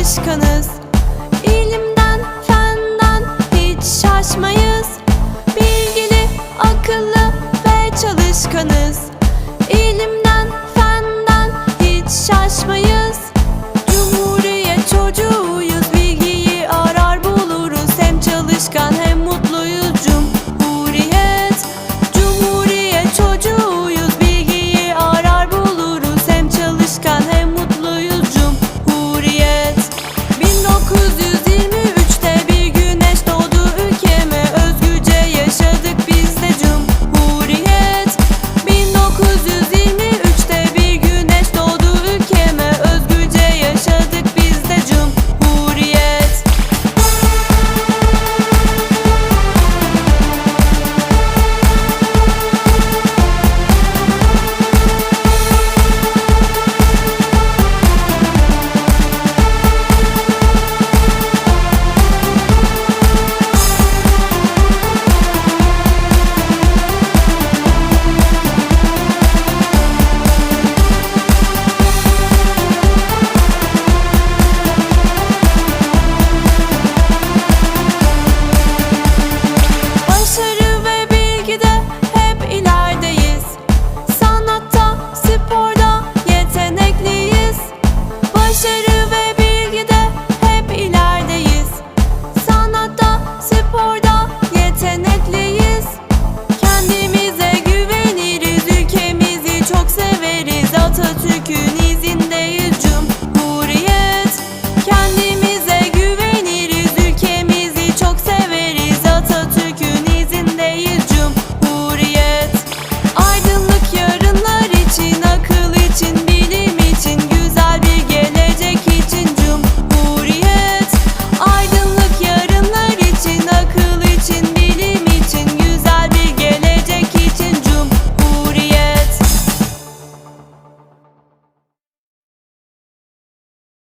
çalışkanız İlimden, fenden hiç şaşmayız. Bilgili, akıllı ve çalışkanız. İlimden